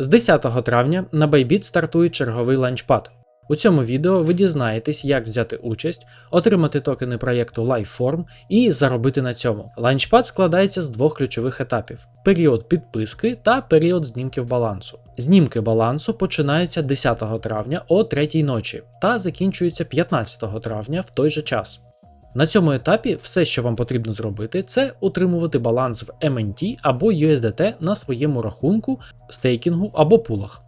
З 10 травня на Bybit стартує черговий ланчпад. У цьому відео ви дізнаєтесь, як взяти участь, отримати токени проєкту Lifeform і заробити на цьому. Ланчпад складається з двох ключових етапів: період підписки та період знімків балансу. Знімки балансу починаються 10 травня о 3 ночі та закінчуються 15 травня в той же час. На цьому етапі все, що вам потрібно зробити, це утримувати баланс в MNT або USDT на своєму рахунку, стейкінгу або пулах.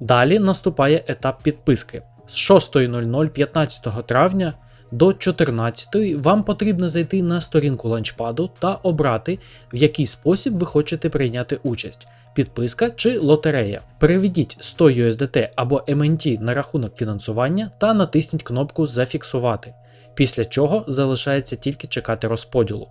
Далі наступає етап підписки. З 6.00 15 травня до 14.00 вам потрібно зайти на сторінку ланчпаду та обрати, в який спосіб ви хочете прийняти участь. Підписка чи лотерея. Переведіть 100 USDT або MNT на рахунок фінансування та натисніть кнопку Зафіксувати, після чого залишається тільки чекати розподілу.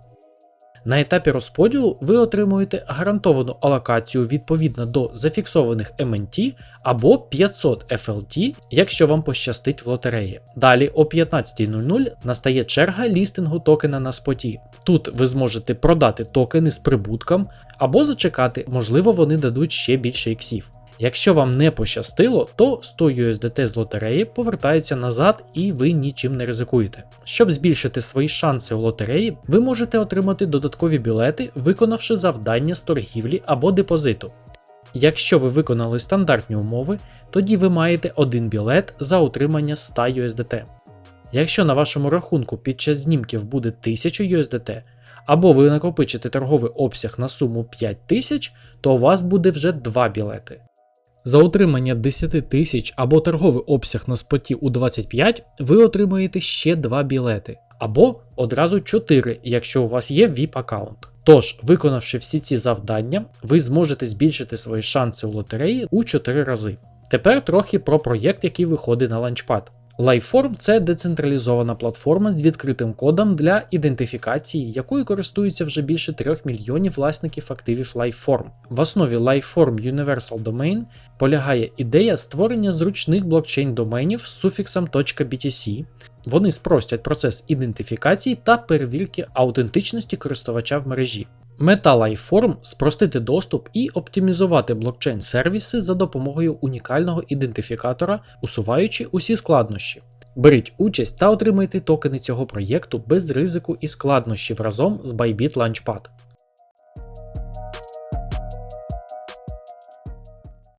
На етапі розподілу ви отримуєте гарантовану алокацію відповідно до зафіксованих MNT або 500 FLT, якщо вам пощастить в лотереї. Далі о 15.00 настає черга лістингу токена на споті. Тут ви зможете продати токени з прибутком або зачекати, можливо, вони дадуть ще більше іксів. Якщо вам не пощастило, то 100 USDT з лотереї повертаються назад і ви нічим не ризикуєте. Щоб збільшити свої шанси у лотереї, ви можете отримати додаткові білети, виконавши завдання з торгівлі або депозиту. Якщо ви виконали стандартні умови, тоді ви маєте один білет за отримання 100 USDT. Якщо на вашому рахунку під час знімків буде 1000 USDT, або ви накопичите торговий обсяг на суму 5000, то у вас буде вже 2 білети. За отримання 10 тисяч або торговий обсяг на споті у 25 ви отримаєте ще 2 білети, або одразу 4, якщо у вас є VIP аккаунт. Тож, виконавши всі ці завдання, ви зможете збільшити свої шанси у лотереї у 4 рази. Тепер трохи про проєкт, який виходить на ланчпад. Lifeform – це децентралізована платформа з відкритим кодом для ідентифікації, якою користуються вже більше 3 мільйонів власників активів Lifeform. В основі Lifeform Universal Domain полягає ідея створення зручних блокчейн-доменів з суфіксом .btc. Вони спростять процес ідентифікації та перевірки аутентичності користувача в мережі. Мета Lifeform – спростити доступ і оптимізувати блокчейн-сервіси за допомогою унікального ідентифікатора, усуваючи усі складнощі. Беріть участь та отримайте токени цього проєкту без ризику і складнощів разом з Bybit Launchpad.